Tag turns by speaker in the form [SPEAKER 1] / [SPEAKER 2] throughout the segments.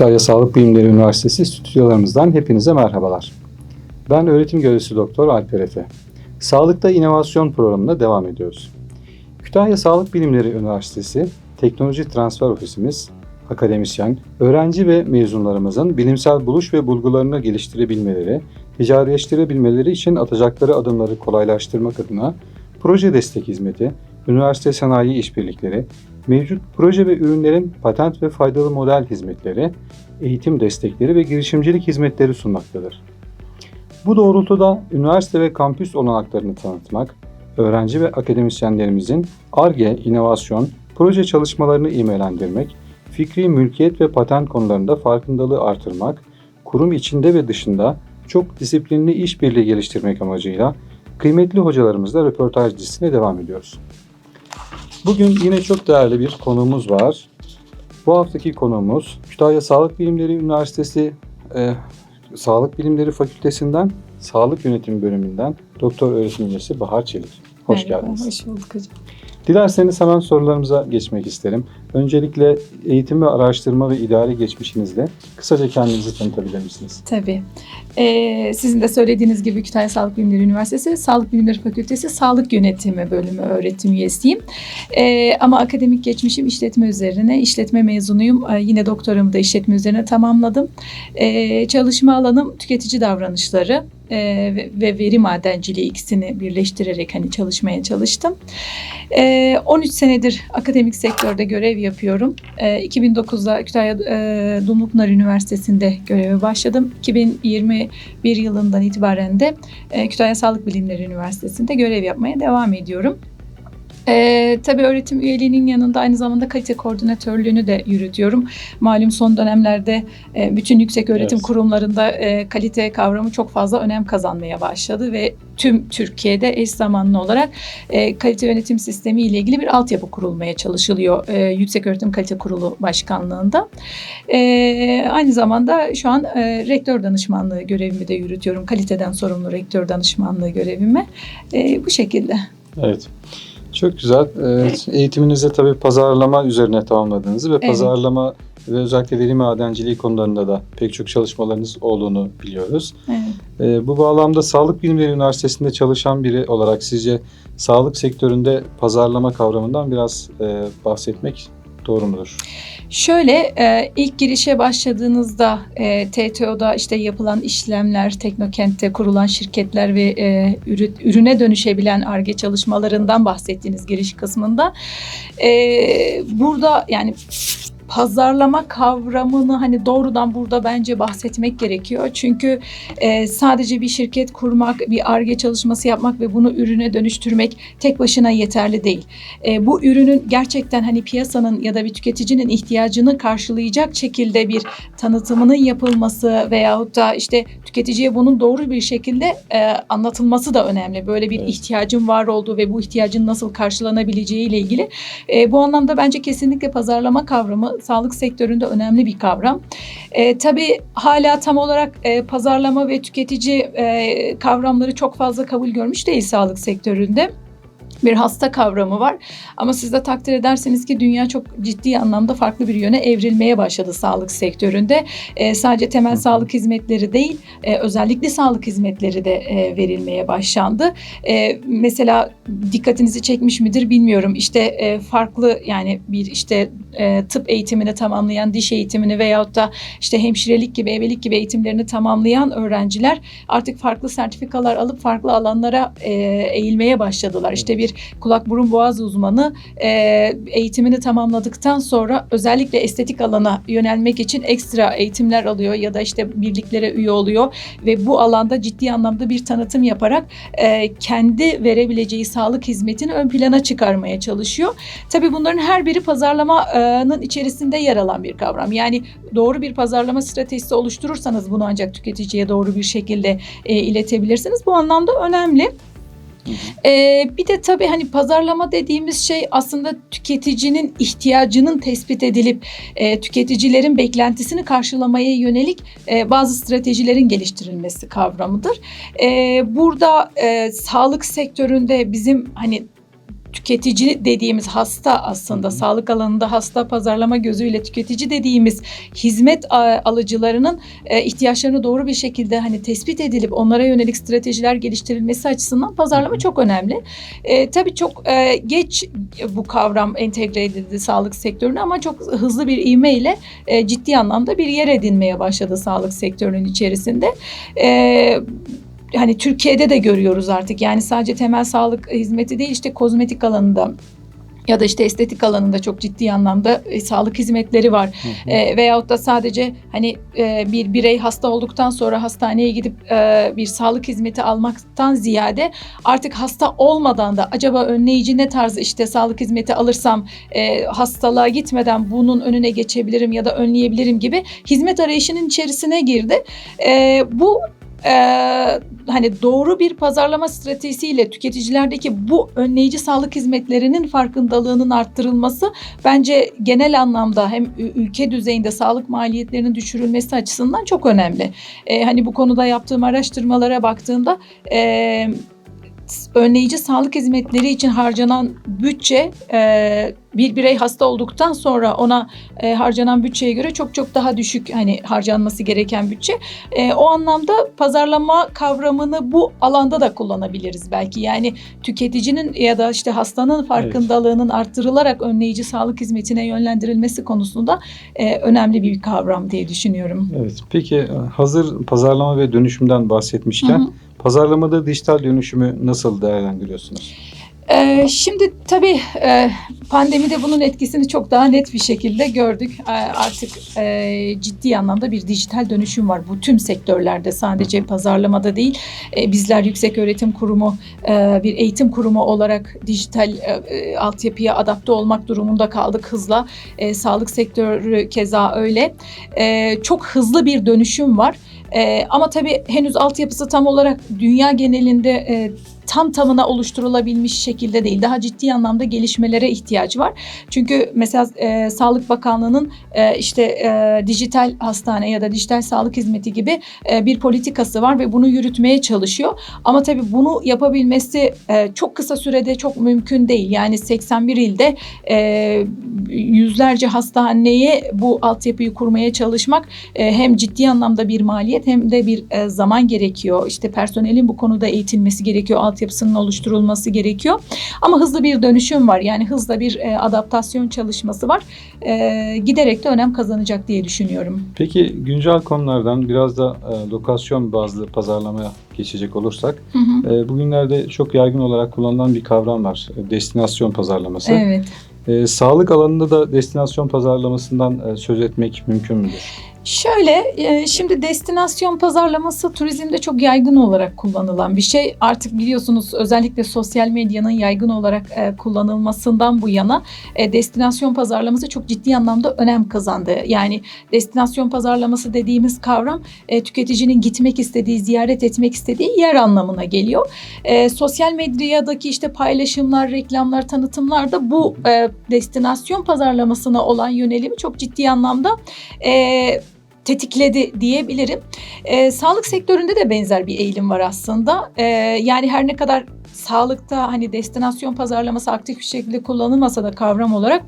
[SPEAKER 1] Kütahya Sağlık Bilimleri Üniversitesi stüdyolarımızdan hepinize merhabalar. Ben öğretim görevlisi doktor Alper Efe. Sağlıkta inovasyon programına devam ediyoruz. Kütahya Sağlık Bilimleri Üniversitesi Teknoloji Transfer Ofisimiz, akademisyen, öğrenci ve mezunlarımızın bilimsel buluş ve bulgularını geliştirebilmeleri, ticarileştirebilmeleri için atacakları adımları kolaylaştırmak adına proje destek hizmeti, üniversite sanayi işbirlikleri, mevcut proje ve ürünlerin patent ve faydalı model hizmetleri, eğitim destekleri ve girişimcilik hizmetleri sunmaktadır. Bu doğrultuda üniversite ve kampüs olanaklarını tanıtmak, öğrenci ve akademisyenlerimizin ARGE, inovasyon, proje çalışmalarını imelendirmek, fikri mülkiyet ve patent konularında farkındalığı artırmak, kurum içinde ve dışında çok disiplinli işbirliği geliştirmek amacıyla kıymetli hocalarımızla röportaj dizisine devam ediyoruz. Bugün yine çok değerli bir konuğumuz var. Bu haftaki konuğumuz Kütahya Sağlık Bilimleri Üniversitesi e, Sağlık Bilimleri Fakültesinden Sağlık Yönetimi Bölümünden Doktor Öğretim Üyesi Bahar Çelik. Hoş
[SPEAKER 2] Merhaba,
[SPEAKER 1] geldiniz.
[SPEAKER 2] Hoş bulduk hocam.
[SPEAKER 1] Dilerseniz hemen sorularımıza geçmek isterim. Öncelikle eğitim ve araştırma ve idari geçmişinizle kısaca kendinizi tanıtabilir misiniz?
[SPEAKER 2] Tabii. Ee, sizin de söylediğiniz gibi Kütahya Sağlık Bilimleri Üniversitesi Sağlık Bilimleri Fakültesi Sağlık Yönetimi Bölümü öğretim üyesiyim. Ee, ama akademik geçmişim işletme üzerine. İşletme mezunuyum. Ee, yine doktoramı da işletme üzerine tamamladım. Ee, çalışma alanım tüketici davranışları e, ve- ve veri madenciliği ikisini birleştirerek hani çalışmaya çalıştım. Ee, 13 senedir akademik sektörde görev yapıyorum. Ee, 2009'da Kütahya e, Dumlupınar Üniversitesi'nde göreve başladım. 2021 yılından itibaren de e, Kütahya Sağlık Bilimleri Üniversitesi'nde görev yapmaya devam ediyorum. Ee, tabii öğretim üyeliğinin yanında aynı zamanda kalite koordinatörlüğünü de yürütüyorum. Malum son dönemlerde e, bütün yüksek öğretim
[SPEAKER 1] Evet.
[SPEAKER 2] kurumlarında e, kalite kavramı çok fazla önem kazanmaya başladı ve tüm Türkiye'de eş zamanlı olarak e, kalite yönetim sistemi ile ilgili bir altyapı kurulmaya çalışılıyor e, Yüksek Öğretim Kalite Kurulu Başkanlığında. E, aynı zamanda şu an e, rektör danışmanlığı görevimi de yürütüyorum. Kaliteden sorumlu rektör danışmanlığı görevimi. E, bu şekilde.
[SPEAKER 1] Evet. Çok güzel. Evet, eğitiminizi tabii pazarlama üzerine tamamladığınızı ve
[SPEAKER 2] Evet.
[SPEAKER 1] pazarlama ve özellikle veri madenciliği konularında da pek çok çalışmalarınız olduğunu biliyoruz.
[SPEAKER 2] Evet.
[SPEAKER 1] Ee, bu bağlamda Sağlık Bilimleri Üniversitesi'nde çalışan biri olarak sizce sağlık sektöründe pazarlama kavramından biraz e, bahsetmek doğru mudur?
[SPEAKER 2] Şöyle e, ilk girişe başladığınızda e, TTO'da işte yapılan işlemler, Teknokent'te kurulan şirketler ve e, ürü- ürüne dönüşebilen ARGE çalışmalarından bahsettiğiniz giriş kısmında e, burada yani pazarlama kavramını hani doğrudan burada bence bahsetmek gerekiyor. Çünkü e, sadece bir şirket kurmak, bir ARGE çalışması yapmak ve bunu ürüne dönüştürmek tek başına yeterli değil. E, bu ürünün gerçekten hani piyasanın ya da bir tüketicinin ihtiyacını karşılayacak şekilde bir tanıtımının yapılması veyahut da işte tüketiciye bunun doğru bir şekilde e, anlatılması da önemli. Böyle bir ihtiyacın var olduğu ve bu ihtiyacın nasıl karşılanabileceği ile ilgili. E, bu anlamda bence kesinlikle pazarlama kavramı sağlık sektöründe önemli bir kavram. E, tabii hala tam olarak e, pazarlama ve tüketici e, kavramları çok fazla kabul görmüş değil sağlık sektöründe bir hasta kavramı var. Ama siz de takdir ederseniz ki dünya çok ciddi anlamda farklı bir yöne evrilmeye başladı sağlık sektöründe. Ee, sadece temel sağlık hizmetleri değil, e, özellikle sağlık hizmetleri de e, verilmeye başlandı. E, mesela dikkatinizi çekmiş midir bilmiyorum. İşte e, farklı yani bir işte e, tıp eğitimini tamamlayan, diş eğitimini veyahut da işte hemşirelik gibi, ebelik gibi eğitimlerini tamamlayan öğrenciler artık farklı sertifikalar alıp farklı alanlara e, eğilmeye başladılar. İşte bir kulak burun boğaz uzmanı e, eğitimini tamamladıktan sonra özellikle estetik alana yönelmek için ekstra eğitimler alıyor ya da işte birliklere üye oluyor ve bu alanda ciddi anlamda bir tanıtım yaparak e, kendi verebileceği sağlık hizmetini ön plana çıkarmaya çalışıyor. Tabii bunların her biri pazarlamanın içerisinde yer alan bir kavram. Yani doğru bir pazarlama stratejisi oluşturursanız bunu ancak tüketiciye doğru bir şekilde e, iletebilirsiniz. Bu anlamda önemli. Ee, bir de tabii hani pazarlama dediğimiz şey aslında tüketicinin ihtiyacının tespit edilip e, tüketicilerin beklentisini karşılamaya yönelik e, bazı stratejilerin geliştirilmesi kavramıdır. E, burada e, sağlık sektöründe bizim hani tüketici dediğimiz hasta aslında
[SPEAKER 1] Hı hı.
[SPEAKER 2] sağlık alanında hasta pazarlama gözüyle tüketici dediğimiz hizmet alıcılarının e, ihtiyaçlarını doğru bir şekilde hani tespit edilip onlara yönelik stratejiler geliştirilmesi açısından pazarlama
[SPEAKER 1] Hı hı.
[SPEAKER 2] çok önemli. E, tabii çok e, geç bu kavram entegre edildi sağlık sektörüne ama çok hızlı bir ivmeyle e, ciddi anlamda bir yer edinmeye başladı sağlık sektörünün içerisinde. E, hani Türkiye'de de görüyoruz artık yani sadece temel sağlık hizmeti değil işte kozmetik alanında ya da işte estetik alanında çok ciddi anlamda e, sağlık hizmetleri var.
[SPEAKER 1] Hı hı.
[SPEAKER 2] E, veyahut da sadece hani e, bir birey hasta olduktan sonra hastaneye gidip e, bir sağlık hizmeti almaktan ziyade artık hasta olmadan da acaba önleyici ne tarz işte sağlık hizmeti alırsam e, hastalığa gitmeden bunun önüne geçebilirim ya da önleyebilirim gibi hizmet arayışının içerisine girdi. E, bu e, hani doğru bir pazarlama stratejisiyle tüketicilerdeki bu önleyici sağlık hizmetlerinin farkındalığının arttırılması bence genel anlamda hem ülke düzeyinde sağlık maliyetlerinin düşürülmesi açısından çok önemli. E, hani bu konuda yaptığım araştırmalara baktığımda e, önleyici sağlık hizmetleri için harcanan bütçe e, bir birey hasta olduktan sonra ona e, harcanan bütçeye göre çok çok daha düşük hani harcanması gereken bütçe. E, o anlamda pazarlama kavramını bu alanda da kullanabiliriz belki. Yani tüketicinin ya da işte hastanın farkındalığının arttırılarak önleyici sağlık hizmetine yönlendirilmesi konusunda e, önemli bir kavram diye düşünüyorum.
[SPEAKER 1] Evet. Peki e, hazır pazarlama ve dönüşümden bahsetmişken
[SPEAKER 2] Hı hı.
[SPEAKER 1] Pazarlamada dijital dönüşümü nasıl değerlendiriyorsunuz?
[SPEAKER 2] Ee, şimdi tabii e, pandemide bunun etkisini çok daha net bir şekilde gördük. Ee, artık e, ciddi anlamda bir dijital dönüşüm var bu tüm sektörlerde sadece pazarlamada değil. E, bizler Yüksek Öğretim Kurumu e, bir eğitim kurumu olarak dijital e, e, altyapıya adapte olmak durumunda kaldık hızla. E, sağlık sektörü keza öyle. E, çok hızlı bir dönüşüm var. E, ama tabii henüz altyapısı tam olarak dünya genelinde e, tam tamına oluşturulabilmiş şekilde değil. Daha ciddi anlamda gelişmelere ihtiyaç var. Çünkü mesela e, Sağlık Bakanlığı'nın e, işte e, dijital hastane ya da dijital sağlık hizmeti gibi e, bir politikası var ve bunu yürütmeye çalışıyor. Ama tabii bunu yapabilmesi e, çok kısa sürede çok mümkün değil. Yani 81 ilde e, yüzlerce hastaneye bu altyapıyı kurmaya çalışmak e, hem ciddi anlamda bir maliyet hem de bir e, zaman gerekiyor. İşte personelin bu konuda eğitilmesi gerekiyor, altyapısının oluşturulması gerekiyor. Ama hızlı bir dönüşüm var. Yani hızla bir e, adaptasyon çalışması var. E, giderek de önem kazanacak diye düşünüyorum.
[SPEAKER 1] Peki güncel konulardan biraz da e, lokasyon bazlı pazarlamaya geçecek olursak,
[SPEAKER 2] Hı hı.
[SPEAKER 1] e, bugünlerde çok yaygın olarak kullanılan bir kavram var. E, destinasyon pazarlaması.
[SPEAKER 2] Evet.
[SPEAKER 1] E, sağlık alanında da destinasyon pazarlamasından e, söz etmek mümkün müdür?
[SPEAKER 2] Şöyle, e, şimdi destinasyon pazarlaması turizmde çok yaygın olarak kullanılan bir şey. Artık biliyorsunuz özellikle sosyal medyanın yaygın olarak e, kullanılmasından bu yana e, destinasyon pazarlaması çok ciddi anlamda önem kazandı. Yani destinasyon pazarlaması dediğimiz kavram tüketicinin gitmek istediği, ziyaret etmek istediği yer anlamına geliyor. Sosyal medyadaki işte paylaşımlar, reklamlar, tanıtımlar da bu destinasyon pazarlamasına olan yönelimi çok ciddi anlamda tetikledi diyebilirim. E, sağlık sektöründe de benzer bir eğilim var aslında. E, yani her ne kadar sağlıkta hani destinasyon pazarlaması aktif bir şekilde kullanılmasa da kavram olarak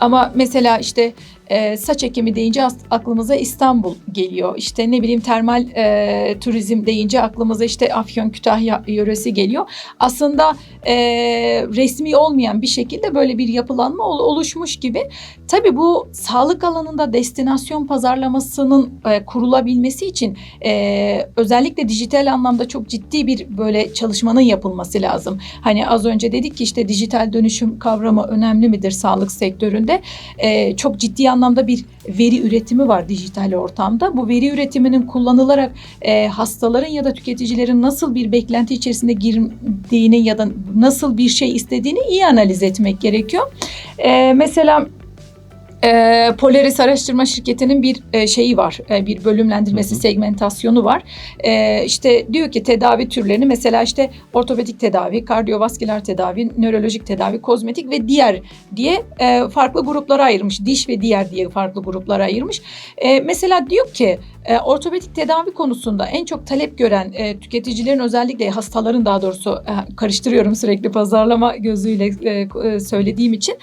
[SPEAKER 2] ama mesela işte e, saç ekimi deyince aklımıza İstanbul geliyor. İşte ne bileyim termal e, turizm deyince aklımıza işte Afyon Kütahya yöresi geliyor. Aslında e, resmi olmayan bir şekilde böyle bir yapılanma ol- oluşmuş gibi. Tabii bu sağlık alanında destinasyon pazarlamasının e, kurulabilmesi için e, özellikle dijital anlamda çok ciddi bir böyle çalışmanın yapılması lazım. Hani az önce dedik ki işte dijital dönüşüm kavramı önemli midir sağlık sektöründe? E, çok ciddi anlamda bir veri üretimi var dijital ortamda. Bu veri üretiminin kullanılarak e, hastaların ya da tüketicilerin nasıl bir beklenti içerisinde girdiğini ya da nasıl bir şey istediğini iyi analiz etmek gerekiyor. E, mesela e, Polaris Araştırma Şirketi'nin bir e, şeyi var. E, bir bölümlendirmesi,
[SPEAKER 1] Hı hı.
[SPEAKER 2] segmentasyonu var. E, işte diyor ki tedavi türlerini mesela işte ortopedik tedavi, kardiyovasküler tedavi, nörolojik tedavi, kozmetik ve diğer diye e, farklı gruplara ayırmış. Diş ve diğer diye farklı gruplara ayırmış. E, mesela diyor ki e, ortopedik tedavi konusunda en çok talep gören e, tüketicilerin özellikle hastaların daha doğrusu e, karıştırıyorum sürekli pazarlama gözüyle e, e, söylediğim için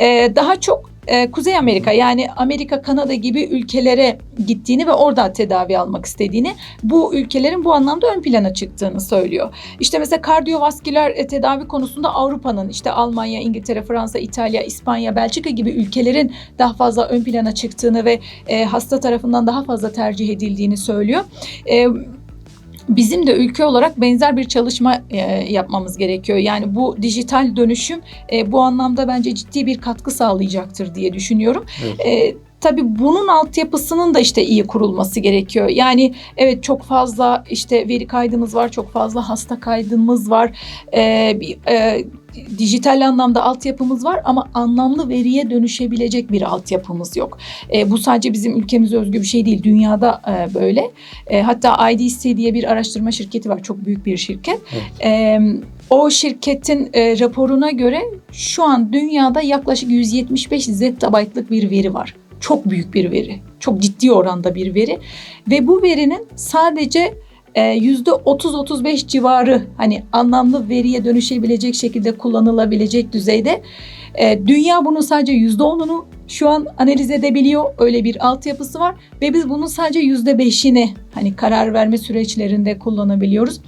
[SPEAKER 2] e, daha çok e, Kuzey Amerika yani Amerika, Kanada gibi ülkelere gittiğini ve orada tedavi almak istediğini, bu ülkelerin bu anlamda ön plana çıktığını söylüyor. İşte mesela kardiyovasküler e, tedavi konusunda Avrupa'nın işte Almanya, İngiltere, Fransa, İtalya, İspanya, Belçika gibi ülkelerin daha fazla ön plana çıktığını ve e, hasta tarafından daha fazla tercih edildiğini söylüyor. Bizim de ülke olarak benzer bir çalışma e, yapmamız gerekiyor. Yani bu dijital dönüşüm e, bu anlamda bence ciddi bir katkı sağlayacaktır diye düşünüyorum.
[SPEAKER 1] Evet.
[SPEAKER 2] E, tabii bunun altyapısının da işte iyi kurulması gerekiyor. Yani evet çok fazla işte veri kaydımız var, çok fazla hasta kaydımız var. E, bir, e, dijital anlamda altyapımız var ama anlamlı veriye dönüşebilecek bir altyapımız yok. E, bu sadece bizim ülkemize özgü bir şey değil. Dünyada e, böyle. E, hatta IDC diye bir araştırma şirketi var. Çok büyük bir şirket.
[SPEAKER 1] Evet.
[SPEAKER 2] E, o şirketin e, raporuna göre şu an dünyada yaklaşık 175 zettabaytlık bir veri var. Çok büyük bir veri. Çok ciddi oranda bir veri. Ve bu verinin sadece e, %30-35 civarı hani anlamlı veriye dönüşebilecek şekilde kullanılabilecek düzeyde. E, dünya bunun sadece %10'unu şu an analiz edebiliyor. Öyle bir altyapısı var ve biz bunun sadece %5'ini hani karar verme süreçlerinde kullanabiliyoruz.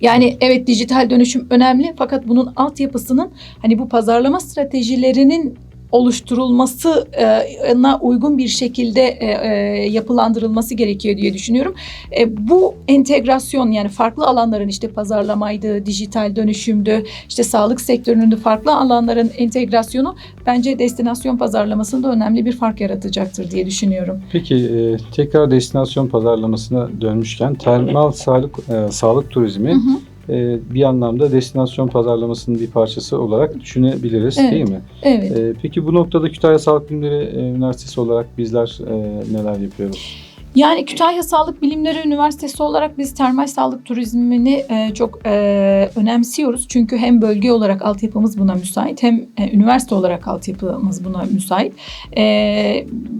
[SPEAKER 2] Yani evet dijital dönüşüm önemli fakat bunun altyapısının hani bu pazarlama stratejilerinin oluşturulmasına uygun bir şekilde e, e, yapılandırılması gerekiyor diye düşünüyorum. E, bu entegrasyon yani farklı alanların işte pazarlamaydı, dijital dönüşümdü, işte sağlık sektörünün de farklı alanların entegrasyonu bence destinasyon pazarlamasında önemli bir fark yaratacaktır diye düşünüyorum.
[SPEAKER 1] Peki e, tekrar destinasyon pazarlamasına dönmüşken termal sağlık e, sağlık turizmi
[SPEAKER 2] Hı hı.
[SPEAKER 1] E, bir anlamda destinasyon pazarlamasının bir parçası olarak düşünebiliriz
[SPEAKER 2] Evet.
[SPEAKER 1] değil mi?
[SPEAKER 2] Evet.
[SPEAKER 1] E, peki bu noktada Kütahya Sağlık Bilimleri e, Üniversitesi olarak bizler e, neler yapıyoruz?
[SPEAKER 2] Yani Kütahya Sağlık Bilimleri Üniversitesi olarak biz termal sağlık turizmini e, çok e, önemsiyoruz. Çünkü hem bölge olarak altyapımız buna müsait hem e, üniversite olarak altyapımız buna müsait. E,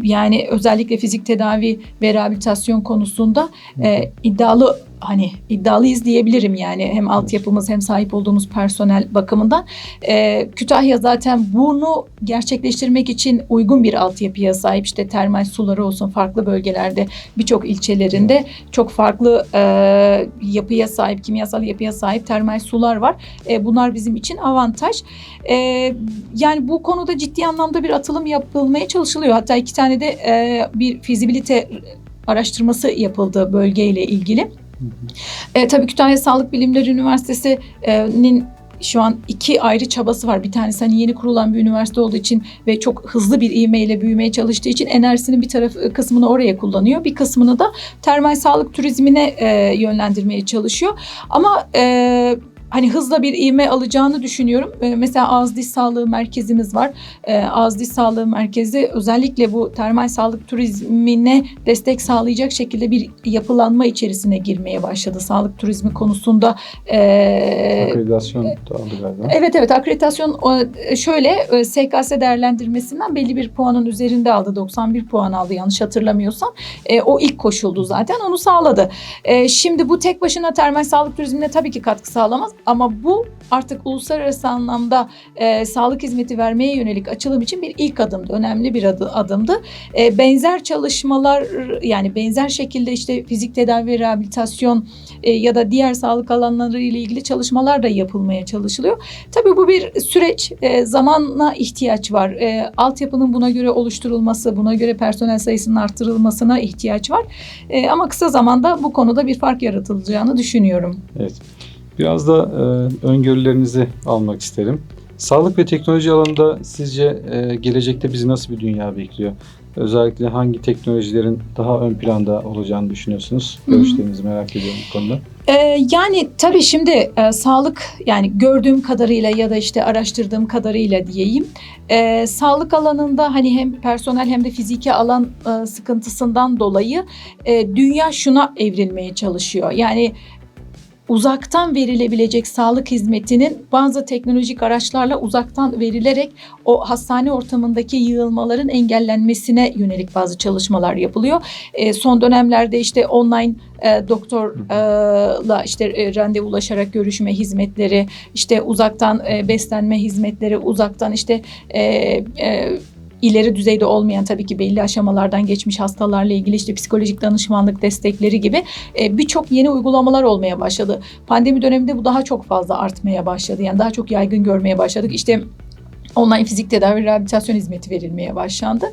[SPEAKER 2] yani özellikle fizik tedavi ve rehabilitasyon konusunda e, iddialı hani iddialıyız diyebilirim yani hem altyapımız hem sahip olduğumuz personel bakımından. E, Kütahya zaten bunu gerçekleştirmek için uygun bir altyapıya sahip. İşte termal suları olsun farklı bölgelerde birçok ilçelerinde çok farklı e, yapıya sahip, kimyasal yapıya sahip termal sular var. E, bunlar bizim için avantaj. E, yani bu konuda ciddi anlamda bir atılım yapılmaya çalışılıyor. Hatta iki tane de e, bir fizibilite araştırması yapıldı bölgeyle ilgili. E, tabii Kütahya Sağlık Bilimleri Üniversitesi'nin şu an iki ayrı çabası var. Bir tanesi hani yeni kurulan bir üniversite olduğu için ve çok hızlı bir ivmeyle büyümeye çalıştığı için enerjisinin bir taraf kısmını oraya kullanıyor. Bir kısmını da termal sağlık turizmine e, yönlendirmeye çalışıyor. Ama e, hani hızla bir ivme alacağını düşünüyorum. E, mesela ağız diş sağlığı merkezimiz var. E, ağız diş sağlığı merkezi özellikle bu termal sağlık turizmine destek sağlayacak şekilde bir yapılanma içerisine girmeye başladı. Sağlık turizmi konusunda e,
[SPEAKER 1] Akreditasyon galiba.
[SPEAKER 2] Evet evet akreditasyon o, şöyle e, SKS değerlendirmesinden belli bir puanın üzerinde aldı. 91 puan aldı yanlış hatırlamıyorsam. E, o ilk koşuldu zaten onu sağladı. E, şimdi bu tek başına termal sağlık turizmine tabii ki katkı sağlamaz ama bu artık uluslararası anlamda e, sağlık hizmeti vermeye yönelik açılım için bir ilk adımdı. Önemli bir adı, adımdı. E, benzer çalışmalar yani benzer şekilde işte fizik tedavi rehabilitasyon e, ya da diğer sağlık alanları ile ilgili çalışmalar da yapılmaya çalışılıyor. Tabii bu bir süreç. E, zamanla ihtiyaç var. E, altyapının buna göre oluşturulması, buna göre personel sayısının artırılmasına ihtiyaç var. E, ama kısa zamanda bu konuda bir fark yaratılacağını düşünüyorum.
[SPEAKER 1] Evet. Biraz da e, öngörülerinizi almak isterim. Sağlık ve teknoloji alanında sizce e, gelecekte bizi nasıl bir dünya bekliyor? Özellikle hangi teknolojilerin daha ön planda olacağını düşünüyorsunuz? Görüşlerinizi merak ediyorum bu konuda.
[SPEAKER 2] Ee, yani tabii şimdi e, sağlık yani gördüğüm kadarıyla ya da işte araştırdığım kadarıyla diyeyim e, sağlık alanında hani hem personel hem de fiziki alan e, sıkıntısından dolayı e, dünya şuna evrilmeye çalışıyor. Yani uzaktan verilebilecek sağlık hizmetinin bazı teknolojik araçlarla uzaktan verilerek o hastane ortamındaki yığılmaların engellenmesine yönelik bazı çalışmalar yapılıyor. E, son dönemlerde işte online e, doktorla işte e, randevulaşarak görüşme hizmetleri, işte uzaktan e, beslenme hizmetleri, uzaktan işte e, e, ileri düzeyde olmayan tabii ki belli aşamalardan geçmiş hastalarla ilgili işte psikolojik danışmanlık destekleri gibi e, birçok yeni uygulamalar olmaya başladı. Pandemi döneminde bu daha çok fazla artmaya başladı. Yani daha çok yaygın görmeye başladık. İşte online fizik tedavi rehabilitasyon hizmeti verilmeye başlandı.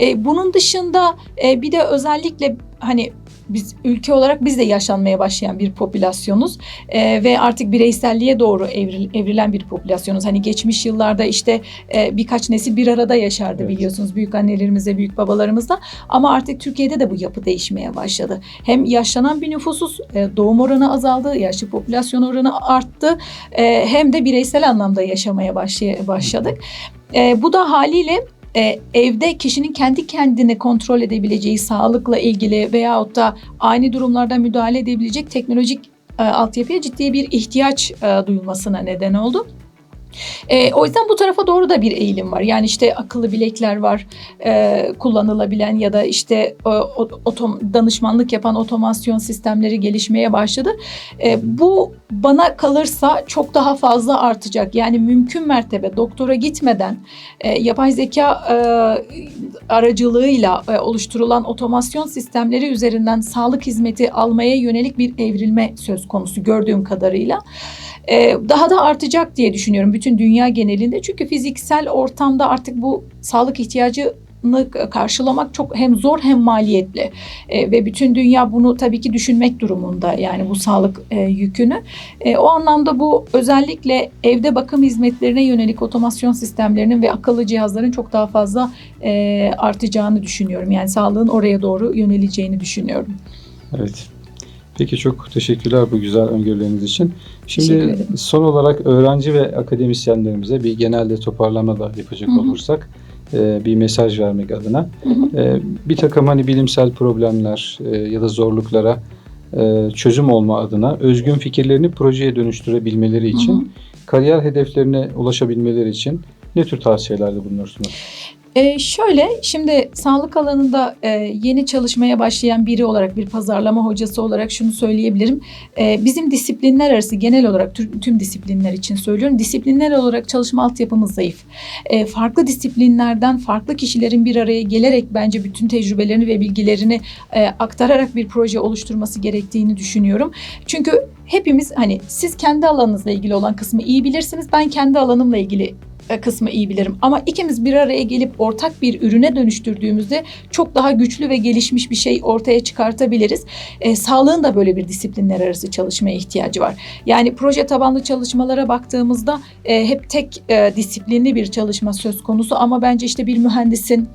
[SPEAKER 2] E, bunun dışında e, bir de özellikle hani biz ülke olarak biz de yaşlanmaya başlayan bir popülasyonuz E, ve artık bireyselliğe doğru evril, evrilen bir popülasyonuz. Hani geçmiş yıllarda işte e, birkaç nesil bir arada yaşardı
[SPEAKER 1] Evet.
[SPEAKER 2] biliyorsunuz büyük annelerimizle büyük babalarımızla ama artık Türkiye'de de bu yapı değişmeye başladı. Hem yaşlanan bir nüfusuz, e, doğum oranı azaldı, yaşlı popülasyon oranı arttı e, hem de bireysel anlamda yaşamaya başlay- başladık. E, bu da haliyle e, evde kişinin kendi kendini kontrol edebileceği sağlıkla ilgili veyahut da ani durumlarda müdahale edebilecek teknolojik e, altyapıya ciddi bir ihtiyaç e, duyulmasına neden oldu. E, o yüzden bu tarafa doğru da bir eğilim var. Yani işte akıllı bilekler var e, kullanılabilen ya da işte e, otom, danışmanlık yapan otomasyon sistemleri gelişmeye başladı. E, bu bana kalırsa çok daha fazla artacak. Yani mümkün mertebe doktora gitmeden e, yapay zeka e, aracılığıyla e, oluşturulan otomasyon sistemleri üzerinden sağlık hizmeti almaya yönelik bir evrilme söz konusu gördüğüm kadarıyla. E, daha da artacak diye düşünüyorum bütün dünya genelinde. Çünkü fiziksel ortamda artık bu sağlık ihtiyacını karşılamak çok hem zor hem maliyetli. E, ve bütün dünya bunu tabii ki düşünmek durumunda yani bu sağlık e, yükünü. E, o anlamda bu özellikle evde bakım hizmetlerine yönelik otomasyon sistemlerinin ve akıllı cihazların çok daha fazla e, artacağını düşünüyorum. Yani sağlığın oraya doğru yöneleceğini düşünüyorum.
[SPEAKER 1] Evet. Peki çok teşekkürler bu güzel öngörüleriniz için. Şimdi son olarak öğrenci ve akademisyenlerimize bir genelde toparlama da yapacak
[SPEAKER 2] Hı hı.
[SPEAKER 1] olursak e, bir mesaj vermek adına e, bir takım hani bilimsel problemler e, ya da zorluklara e, çözüm olma adına özgün fikirlerini projeye dönüştürebilmeleri için
[SPEAKER 2] Hı hı.
[SPEAKER 1] kariyer hedeflerine ulaşabilmeleri için ne tür tavsiyelerde bulunursunuz?
[SPEAKER 2] Ee, şöyle şimdi sağlık alanında e, yeni çalışmaya başlayan biri olarak bir pazarlama hocası olarak şunu söyleyebilirim. E, bizim disiplinler arası genel olarak tüm, tüm disiplinler için söylüyorum. Disiplinler olarak çalışma altyapımız zayıf. E, farklı disiplinlerden farklı kişilerin bir araya gelerek bence bütün tecrübelerini ve bilgilerini e, aktararak bir proje oluşturması gerektiğini düşünüyorum. Çünkü hepimiz hani siz kendi alanınızla ilgili olan kısmı iyi bilirsiniz. Ben kendi alanımla ilgili kısmı iyi bilirim. Ama ikimiz bir araya gelip ortak bir ürüne dönüştürdüğümüzde çok daha güçlü ve gelişmiş bir şey ortaya çıkartabiliriz. E, sağlığın da böyle bir disiplinler arası çalışmaya ihtiyacı var. Yani proje tabanlı çalışmalara baktığımızda e, hep tek e, disiplinli bir çalışma söz konusu ama bence işte bir mühendisin, e,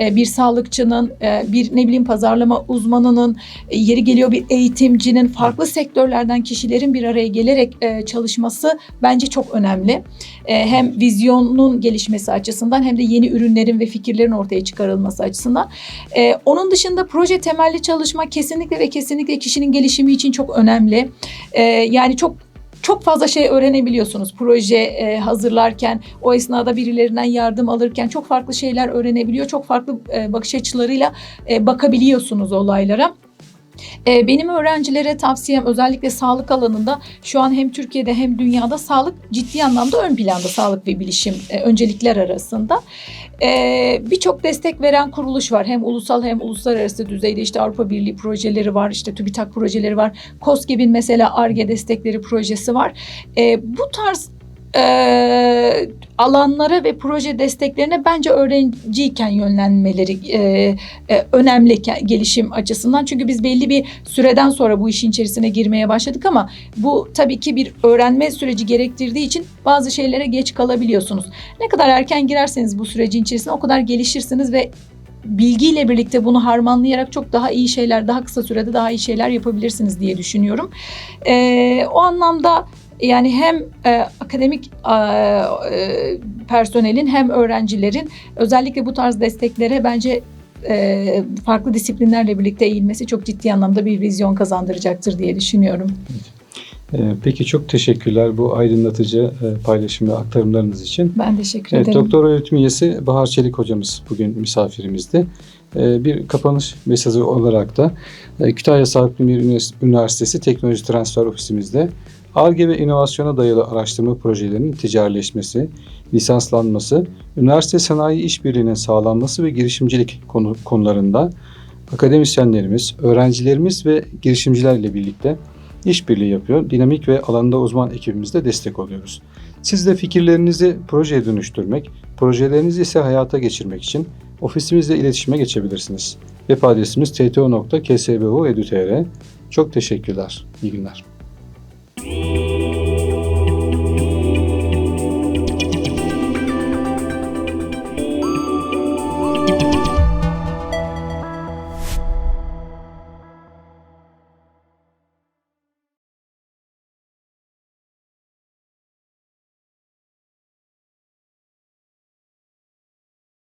[SPEAKER 2] bir sağlıkçının, e, bir ne bileyim pazarlama uzmanının, e, yeri geliyor bir eğitimcinin, farklı sektörlerden kişilerin bir araya gelerek e, çalışması bence çok önemli. E, hem vizyonun gelişmesi açısından hem de yeni ürünlerin ve fikirlerin ortaya çıkarılması açısından. E, onun dışında proje temelli çalışma kesinlikle ve kesinlikle kişinin gelişimi için çok önemli. E, yani çok çok fazla şey öğrenebiliyorsunuz proje e, hazırlarken, o esnada birilerinden yardım alırken çok farklı şeyler öğrenebiliyor. Çok farklı e, bakış açılarıyla e, bakabiliyorsunuz olaylara. E, benim öğrencilere tavsiyem özellikle sağlık alanında şu an hem Türkiye'de hem dünyada sağlık ciddi anlamda ön planda sağlık ve bilişim e, öncelikler arasında. E, Birçok destek veren kuruluş var. Hem ulusal hem uluslararası düzeyde işte Avrupa Birliği projeleri var, işte TÜBİTAK projeleri var. KOSGEB'in mesela ARGE destekleri projesi var. E, bu tarz e, alanlara ve proje desteklerine bence öğrenciyken yönlenmeleri e, e, önemli gelişim açısından. Çünkü biz belli bir süreden sonra bu işin içerisine girmeye başladık ama bu tabii ki bir öğrenme süreci gerektirdiği için bazı şeylere geç kalabiliyorsunuz. Ne kadar erken girerseniz bu sürecin içerisine o kadar gelişirsiniz ve bilgiyle birlikte bunu harmanlayarak çok daha iyi şeyler, daha kısa sürede daha iyi şeyler yapabilirsiniz diye düşünüyorum. E, o anlamda yani hem e, akademik e, e, personelin hem öğrencilerin özellikle bu tarz desteklere bence e, farklı disiplinlerle birlikte eğilmesi çok ciddi anlamda bir vizyon kazandıracaktır diye düşünüyorum.
[SPEAKER 1] Ee, Peki çok teşekkürler bu aydınlatıcı e, paylaşım ve aktarımlarınız için.
[SPEAKER 2] Ben teşekkür
[SPEAKER 1] Evet,
[SPEAKER 2] ederim.
[SPEAKER 1] doktor öğretim üyesi Bahar Çelik hocamız bugün misafirimizdi. Ee, Bir kapanış mesajı olarak da e, Kütahya Sağlık Bilimleri Üniversitesi Teknoloji Transfer Ofisimizde ARGE ve inovasyona dayalı araştırma projelerinin ticarileşmesi, lisanslanması, üniversite sanayi işbirliğinin sağlanması ve girişimcilik konu, konularında akademisyenlerimiz, öğrencilerimiz ve girişimcilerle birlikte işbirliği yapıyor. Dinamik ve alanda uzman ekibimizde destek oluyoruz. Siz de fikirlerinizi projeye dönüştürmek, projelerinizi ise hayata geçirmek için ofisimizle iletişime geçebilirsiniz. Web adresimiz tto.ksbu.edu.tr. Çok teşekkürler. İyi günler.